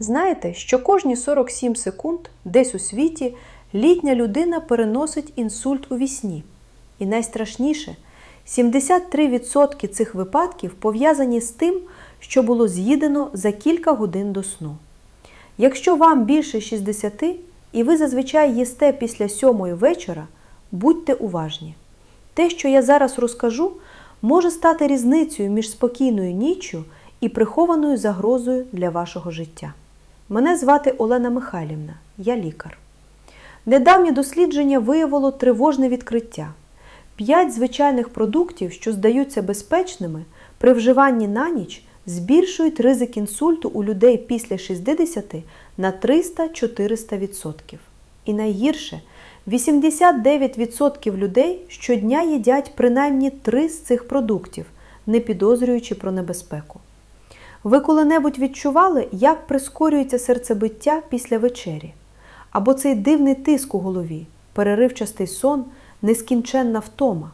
Знаєте, що кожні 47 секунд десь у світі літня людина переносить інсульт у вісні. І найстрашніше, 73% цих випадків пов'язані з тим, що було з'їдено за кілька годин до сну. Якщо вам більше 60 і ви зазвичай їсте після 7 вечора, будьте уважні. Те, що я зараз розкажу, може стати різницею між спокійною ніччю і прихованою загрозою для вашого життя. Мене звати Олена Михайлівна, я лікар. Недавнє дослідження виявило тривожне відкриття. П'ять звичайних продуктів, що здаються безпечними, при вживанні на ніч збільшують ризик інсульту у людей після 60 на 300-400%. І найгірше 89% людей щодня їдять принаймні три з цих продуктів, не підозрюючи про небезпеку. Ви коли-небудь відчували, як прискорюється серцебиття після вечері? Або цей дивний тиск у голові, переривчастий сон, нескінченна втома?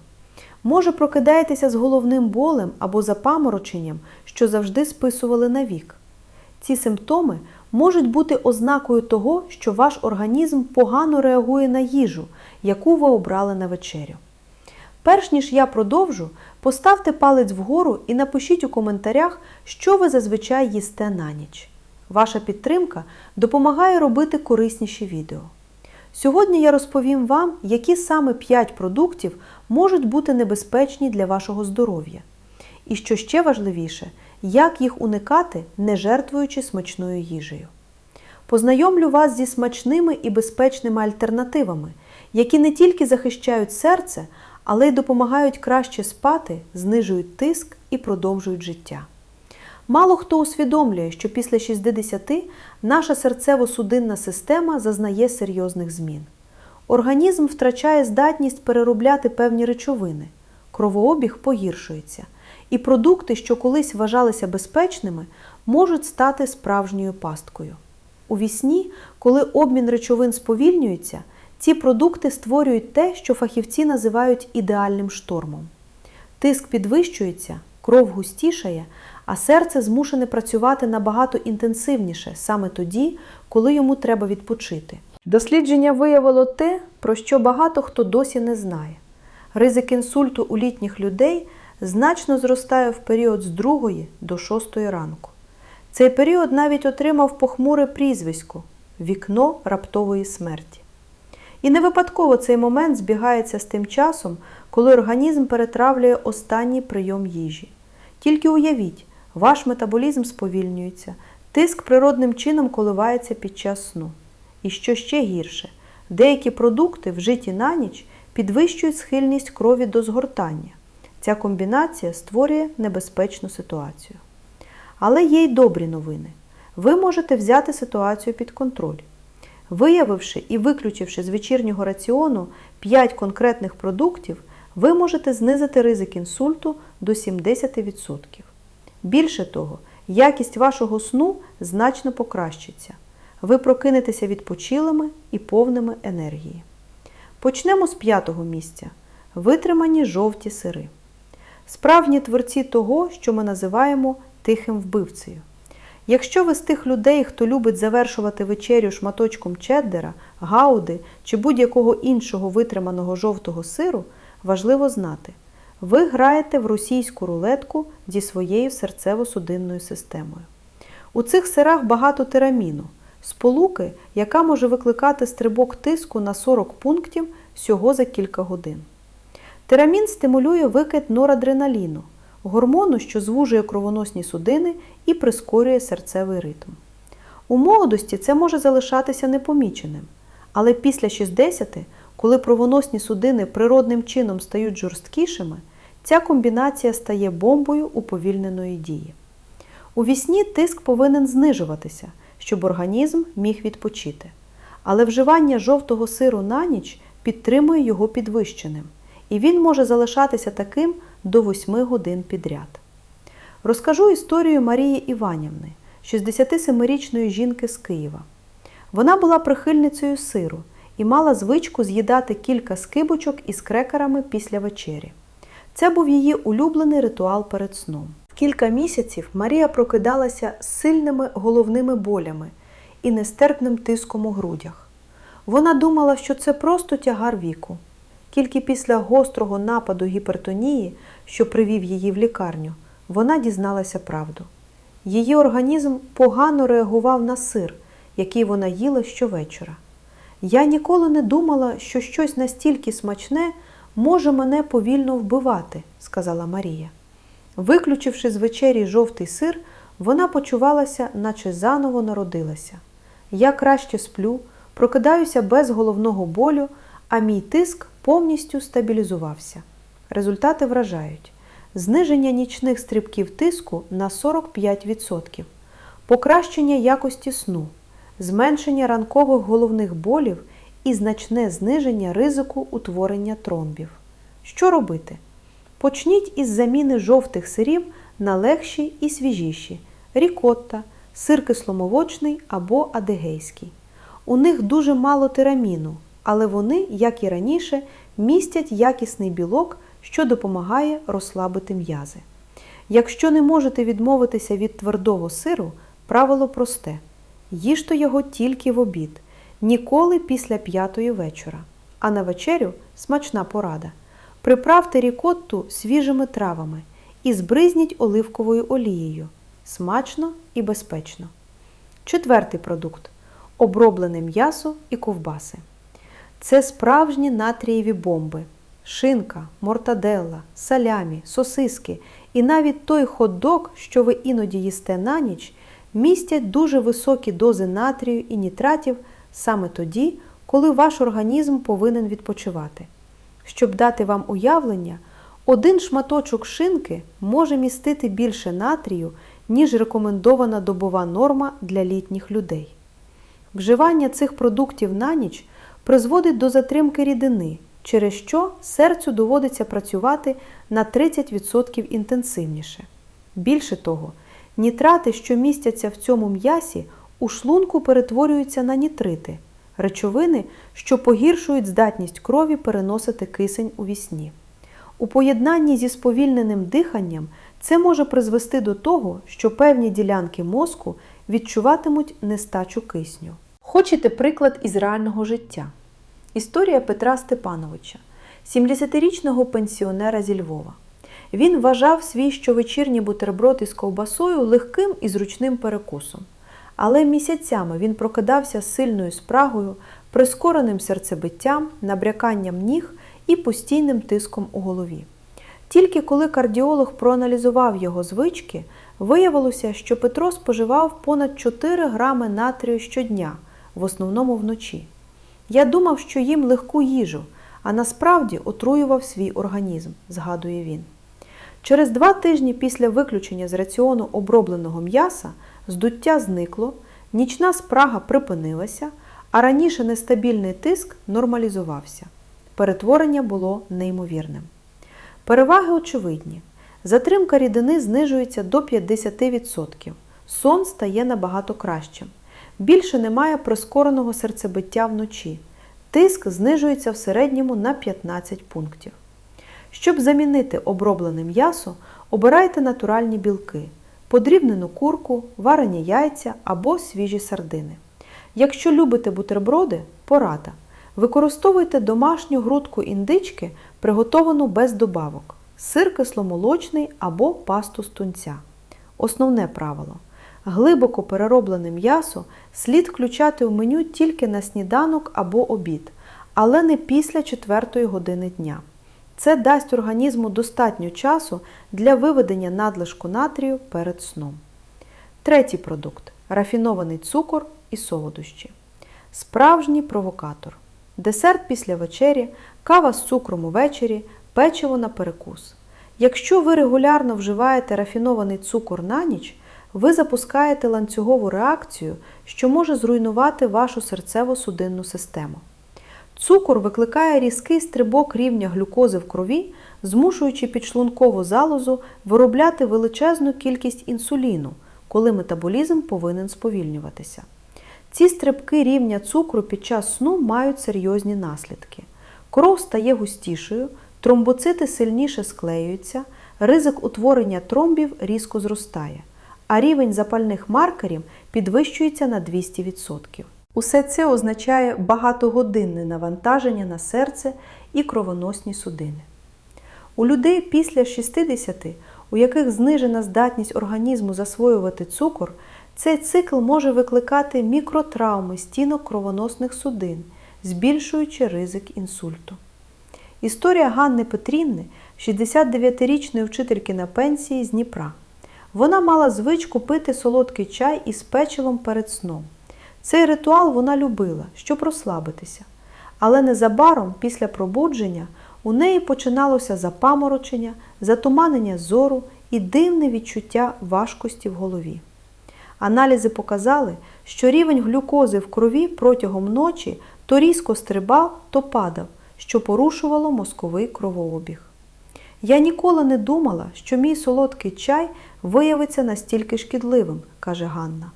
Може, прокидаєтеся з головним болем або запамороченням, що завжди списували на вік? Ці симптоми можуть бути ознакою того, що ваш організм погано реагує на їжу, яку ви обрали на вечерю. Перш ніж я продовжу, поставте палець вгору і напишіть у коментарях, що ви зазвичай їсте на ніч. Ваша підтримка допомагає робити корисніші відео. Сьогодні я розповім вам, які саме 5 продуктів можуть бути небезпечні для вашого здоров'я. І що ще важливіше, як їх уникати, не жертвуючи смачною їжею. Познайомлю вас зі смачними і безпечними альтернативами, які не тільки захищають серце, але й допомагають краще спати, знижують тиск і продовжують життя. Мало хто усвідомлює, що після 60 наша серцево-судинна система зазнає серйозних змін. Організм втрачає здатність переробляти певні речовини, кровообіг погіршується, і продукти, що колись вважалися безпечними, можуть стати справжньою пасткою. У вісні, коли обмін речовин сповільнюється, ці продукти створюють те, що фахівці називають ідеальним штормом. Тиск підвищується, кров густішає, а серце змушене працювати набагато інтенсивніше саме тоді, коли йому треба відпочити. Дослідження виявило те, про що багато хто досі не знає. Ризик інсульту у літніх людей значно зростає в період з 2 до 6 ранку. Цей період навіть отримав похмуре прізвисько вікно раптової смерті. І не випадково цей момент збігається з тим часом, коли організм перетравлює останній прийом їжі. Тільки уявіть, ваш метаболізм сповільнюється, тиск природним чином коливається під час сну. І що ще гірше, деякі продукти, вжиті на ніч, підвищують схильність крові до згортання. Ця комбінація створює небезпечну ситуацію. Але є й добрі новини. Ви можете взяти ситуацію під контроль. Виявивши і виключивши з вечірнього раціону 5 конкретних продуктів, ви можете знизити ризик інсульту до 70%. Більше того, якість вашого сну значно покращиться. Ви прокинетеся відпочилими і повними енергії. Почнемо з п'ятого місця витримані жовті сири. Справжні творці того, що ми називаємо тихим вбивцею. Якщо ви з тих людей, хто любить завершувати вечерю шматочком чеддера, гауди чи будь-якого іншого витриманого жовтого сиру, важливо знати, ви граєте в російську рулетку зі своєю серцево-судинною системою. У цих сирах багато тираміну, сполуки, яка може викликати стрибок тиску на 40 пунктів всього за кілька годин. Тирамін стимулює викид норадреналіну, гормону, що звужує кровоносні судини і прискорює серцевий ритм. У молодості це може залишатися непоміченим, але після 60, коли кровоносні судини природним чином стають жорсткішими, ця комбінація стає бомбою уповільненої дії. У вісні тиск повинен знижуватися, щоб організм міг відпочити. Але вживання жовтого сиру на ніч підтримує його підвищеним, і він може залишатися таким до 8 годин підряд. Розкажу історію Марії Іванівни, 67-річної жінки з Києва. Вона була прихильницею сиру і мала звичку з'їдати кілька скибочок із крекерами після вечері. Це був її улюблений ритуал перед сном. Кілька місяців Марія прокидалася з сильними головними болями і нестерпним тиском у грудях. Вона думала, що це просто тягар віку. Тільки після гострого нападу гіпертонії, що привів її в лікарню, вона дізналася правду. Її організм погано реагував на сир, який вона їла щовечора. Я ніколи не думала, що щось настільки смачне може мене повільно вбивати, сказала Марія. Виключивши з вечері жовтий сир, вона почувалася, наче заново народилася. Я краще сплю, прокидаюся без головного болю, а мій тиск повністю стабілізувався. Результати вражають: зниження нічних стрибків тиску на 45%, покращення якості сну, зменшення ранкових головних болів і значне зниження ризику утворення тромбів. Що робити? Почніть із заміни жовтих сирів на легші і свіжіші рікотта, сир кисломолочний або адегейський. У них дуже мало тираміну, але вони, як і раніше, містять якісний білок, що допомагає розслабити м'язи. Якщо не можете відмовитися від твердого сиру, правило просте: їжте його тільки в обід, ніколи після п'ятої вечора. А на вечерю смачна порада. Приправте рікотту свіжими травами і збризніть оливковою олією. Смачно і безпечно. Четвертий продукт оброблене м'ясо і ковбаси. Це справжні натрієві бомби. Шинка, мортаделла, салямі, сосиски і навіть той хот-дог, що ви іноді їсте на ніч, містять дуже високі дози натрію і нітратів саме тоді, коли ваш організм повинен відпочивати. Щоб дати вам уявлення, один шматочок шинки може містити більше натрію, ніж рекомендована добова норма для літніх людей. Вживання цих продуктів на ніч призводить до затримки рідини, через що серцю доводиться працювати на 30% інтенсивніше. Більше того, нітрати, що містяться в цьому м'ясі, у шлунку перетворюються на нітрити речовини, що погіршують здатність крові переносити кисень у вісні. У поєднанні зі сповільненим диханням це може призвести до того, що певні ділянки мозку відчуватимуть нестачу кисню. Хочете приклад із реального життя? Історія Петра Степановича, 70-річного пенсіонера зі Львова. Він вважав свій щовечірній бутерброд із ковбасою легким і зручним перекусом. Але місяцями він прокидався сильною спрагою, прискореним серцебиттям, набряканням ніг і постійним тиском у голові. Тільки коли кардіолог проаналізував його звички, виявилося, що Петро споживав понад 4 грами натрію щодня, в основному вночі. Я думав, що їм легку їжу, а насправді отруював свій організм, згадує він. Через два тижні після виключення з раціону обробленого м'яса здуття зникло, нічна спрага припинилася, а раніше нестабільний тиск нормалізувався. Перетворення було неймовірним. Переваги очевидні. Затримка рідини знижується до 50%. Сон стає набагато кращим. Більше немає прискореного серцебиття вночі. Тиск знижується в середньому на 15 пунктів. Щоб замінити оброблене м'ясо, обирайте натуральні білки, подрібнену курку, варені яйця або свіжі сардини. Якщо любите бутерброди, порада. Використовуйте домашню грудку індички, приготовану без добавок, сир кисломолочний або пасту з тунця. Основне правило. Глибоко перероблене м'ясо слід включати в меню тільки на сніданок або обід, але не після 4 години дня. Це дасть організму достатньо часу для виведення надлишку натрію перед сном. Третій продукт рафінований цукор і солодощі. Справжній провокатор. Десерт після вечері, кава з цукром увечері, печиво на перекус. Якщо ви регулярно вживаєте рафінований цукор на ніч, ви запускаєте ланцюгову реакцію, що може зруйнувати вашу серцево-судинну систему. Цукор викликає різкий стрибок рівня глюкози в крові, змушуючи підшлункову залозу виробляти величезну кількість інсуліну, коли метаболізм повинен сповільнюватися. Ці стрибки рівня цукру під час сну мають серйозні наслідки. Кров стає густішою, тромбоцити сильніше склеюються, ризик утворення тромбів різко зростає, а рівень запальних маркерів підвищується на 200%. Усе це означає багатогодинне навантаження на серце і кровоносні судини. У людей після 60, у яких знижена здатність організму засвоювати цукор, цей цикл може викликати мікротравми стінок кровоносних судин, збільшуючи ризик інсульту. Історія Ганни Петрівни, 69-річної вчительки на пенсії з Дніпра. Вона мала звичку пити солодкий чай із печивом перед сном. Цей ритуал вона любила, щоб розслабитися. Але незабаром після пробудження у неї починалося запаморочення, затуманення зору і дивне відчуття важкості в голові. Аналізи показали, що рівень глюкози в крові протягом ночі то різко стрибав, то падав, що порушувало мозковий кровообіг. Я ніколи не думала, що мій солодкий чай виявиться настільки шкідливим, каже Ганна.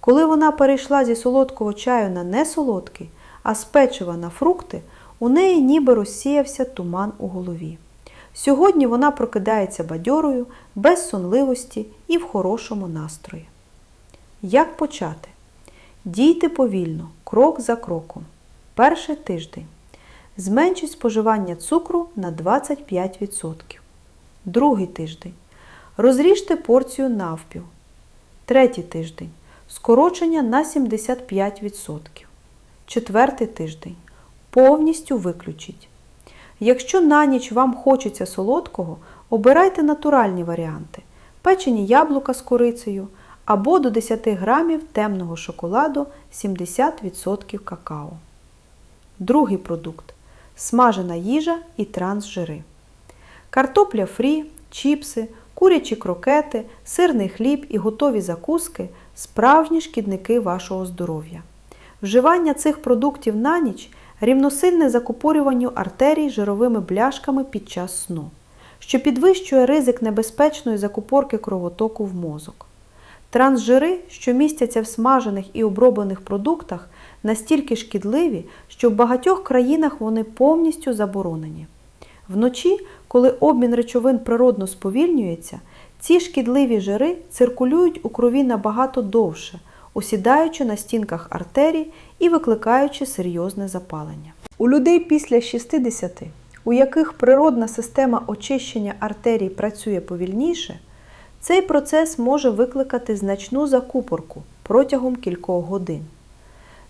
Коли вона перейшла зі солодкого чаю на несолодкий, а з печива на фрукти, у неї ніби розсіявся туман у голові. Сьогодні вона прокидається бадьорою, без сонливості і в хорошому настрої. Як почати? Дійте повільно, крок за кроком. Перший тиждень. Зменшіть споживання цукру на 25%. Другий тиждень. Розріжте порцію навпіл. Третій тиждень. Скорочення на 75%. Четвертий тиждень. Повністю виключіть. Якщо на ніч вам хочеться солодкого, обирайте натуральні варіанти: печені яблука з корицею або до 10 грамів темного шоколаду 70% какао. Другий продукт смажена їжа і трансжири. Картопля фрі, чіпси, курячі крокети, сирний хліб і готові закуски справжні шкідники вашого здоров'я. Вживання цих продуктів на ніч рівносильне закупорюванню артерій жировими бляшками під час сну, що підвищує ризик небезпечної закупорки кровотоку в мозок. Трансжири, що містяться в смажених і оброблених продуктах, настільки шкідливі, що в багатьох країнах вони повністю заборонені. Вночі, коли обмін речовин природно сповільнюється, ці шкідливі жири циркулюють у крові набагато довше, осідаючи на стінках артерій і викликаючи серйозне запалення. У людей після 60, у яких природна система очищення артерій працює повільніше, цей процес може викликати значну закупорку протягом кількох годин.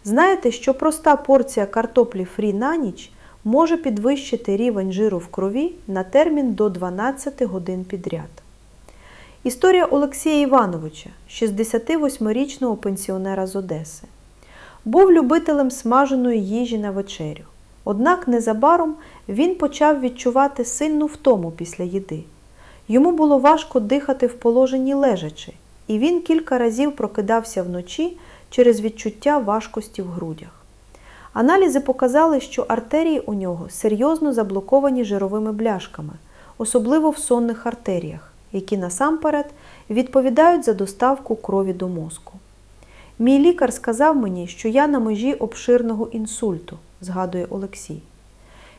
Знаєте, що проста порція картоплі фрі на ніч може підвищити рівень жиру в крові на термін до 12 годин підряд. Історія Олексія Івановича, 68-річного пенсіонера з Одеси. Був любителем смаженої їжі на вечерю. Однак незабаром він почав відчувати сильну втому після їди. Йому було важко дихати в положенні лежачи, і він кілька разів прокидався вночі через відчуття важкості в грудях. Аналізи показали, що артерії у нього серйозно заблоковані жировими бляшками, особливо в сонних артеріях, які насамперед відповідають за доставку крові до мозку. Мій лікар сказав мені, що я на межі обширного інсульту, згадує Олексій.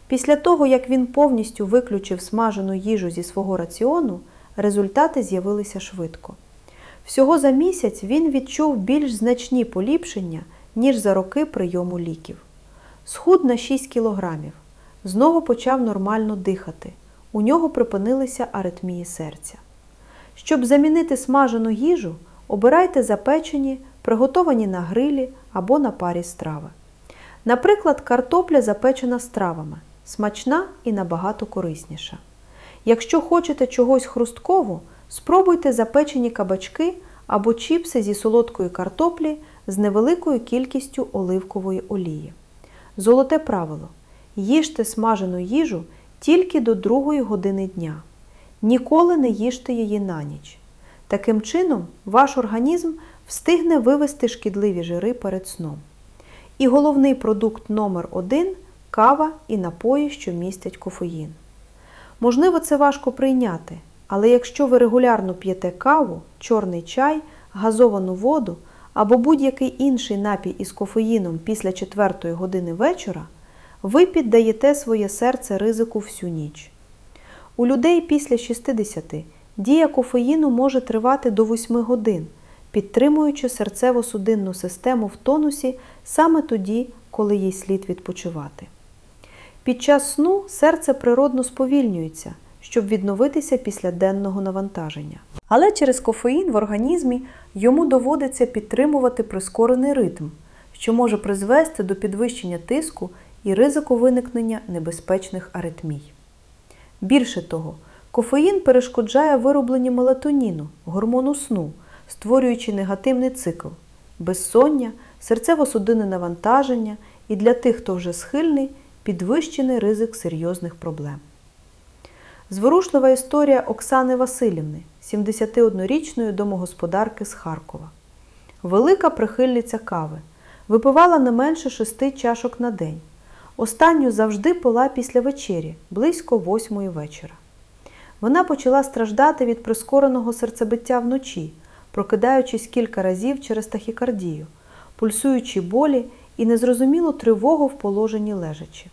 Після того, як він повністю виключив смажену їжу зі свого раціону, результати з'явилися швидко. Всього за місяць він відчув більш значні поліпшення, ніж за роки прийому ліків. Схуд на 6 кілограмів. Знову почав нормально дихати. У нього припинилися аритмії серця. Щоб замінити смажену їжу, обирайте запечені, приготовані на грилі або на парі страви. Наприклад, картопля запечена стравами, смачна і набагато корисніша. Якщо хочете чогось хрусткового, спробуйте запечені кабачки або чіпси зі солодкої картоплі з невеликою кількістю оливкової олії. Золоте правило: їжте смажену їжу тільки до 2 години дня. Ніколи не їжте її на ніч. Таким чином, ваш організм встигне вивести шкідливі жири перед сном. І головний продукт номер 1 кава і напої, що містять кофеїн. Можливо, це важко прийняти, але якщо ви регулярно п'єте каву, чорний чай, газовану воду або будь-який інший напій із кофеїном після 4 години вечора, ви піддаєте своє серце ризику всю ніч. У людей після 60 дія кофеїну може тривати до 8 годин, підтримуючи серцево-судинну систему в тонусі саме тоді, коли їй слід відпочивати. Під час сну серце природно сповільнюється, щоб відновитися після денного навантаження. Але через кофеїн в організмі йому доводиться підтримувати прискорений ритм, що може призвести до підвищення тиску і ризику виникнення небезпечних аритмій. Більше того, кофеїн перешкоджає виробленню мелатоніну, гормону сну, створюючи негативний цикл, безсоння, серцево-судинне навантаження і для тих, хто вже схильний, підвищений ризик серйозних проблем. Зворушлива історія Оксани Васильівни, 71-річної домогосподарки з Харкова. Велика прихильниця кави. Випивала не менше шести чашок на день. Останню завжди пила після вечері, близько восьмої вечора. Вона почала страждати від прискореного серцебиття вночі, прокидаючись кілька разів через тахікардію, пульсуючи болі і незрозумілу тривогу в положенні лежачи.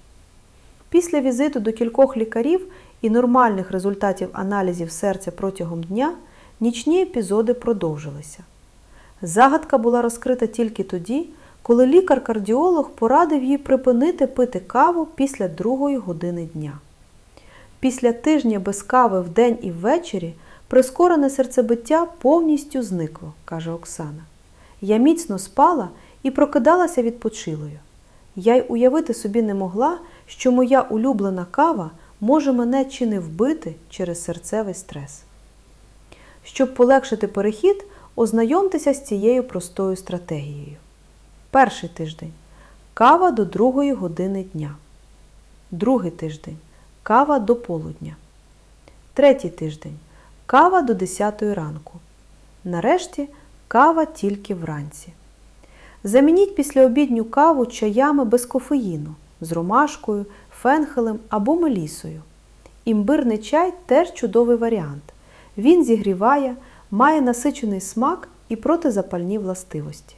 Після візиту до кількох лікарів і нормальних результатів аналізів серця протягом дня нічні епізоди продовжилися. Загадка була розкрита тільки тоді, коли лікар-кардіолог порадив їй припинити пити каву після другої години дня. Після тижня без кави вдень і ввечері прискорене серцебиття повністю зникло, каже Оксана. Я міцно спала і прокидалася відпочилою. Я й уявити собі не могла, що моя улюблена кава може мене чи не вбити через серцевий стрес. Щоб полегшити перехід, ознайомтеся з цією простою стратегією. Перший тиждень кава до другої години дня. Другий тиждень кава до полудня. Третій тиждень кава до 10 ранку. Нарешті кава тільки вранці. Замініть післяобідню каву чаями без кофеїну з ромашкою, фенхелем або мелісою. Імбирний чай теж чудовий варіант. Він зігріває, має насичений смак і протизапальні властивості.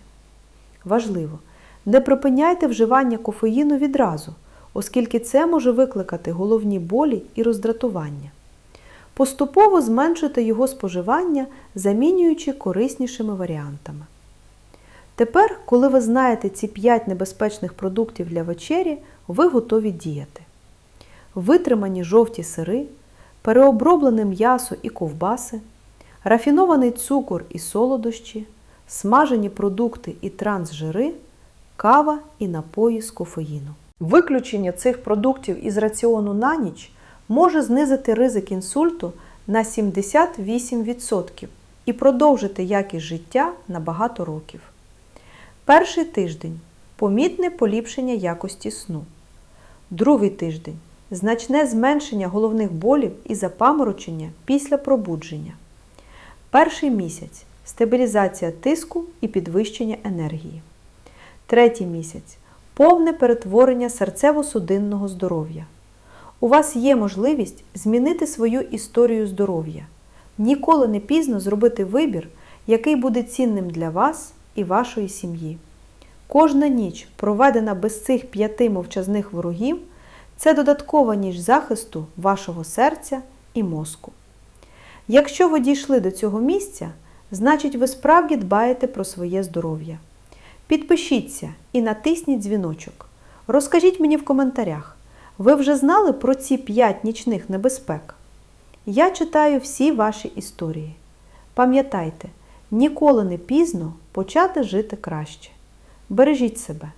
Важливо, не припиняйте вживання кофеїну відразу, оскільки це може викликати головні болі і роздратування. Поступово зменшуйте його споживання, замінюючи кориснішими варіантами. Тепер, коли ви знаєте ці 5 небезпечних продуктів для вечері, ви готові діяти. Витримані жовті сири, переоброблене м'ясо і ковбаси, рафінований цукор і солодощі, смажені продукти і трансжири, кава і напої з кофеїну. Виключення цих продуктів із раціону на ніч може знизити ризик інсульту на 78% і продовжити якість життя на багато років. Перший тиждень помітне поліпшення якості сну. Другий тиждень значне зменшення головних болів і запаморочення після пробудження. Перший місяць стабілізація тиску і підвищення енергії. Третій місяць повне перетворення серцево-судинного здоров'я. У вас є можливість змінити свою історію здоров'я. Ніколи не пізно зробити вибір, який буде цінним для вас і вашої сім'ї. Кожна ніч, проведена без цих п'яти мовчазних ворогів, це додаткова ніч захисту вашого серця і мозку. Якщо ви дійшли до цього місця, значить ви справді дбаєте про своє здоров'я. Підпишіться і натисніть дзвіночок. Розкажіть мені в коментарях, ви вже знали про ці 5 нічних небезпек? Я читаю всі ваші історії. Пам'ятайте, ніколи не пізно почати жити краще. Бережіть себе.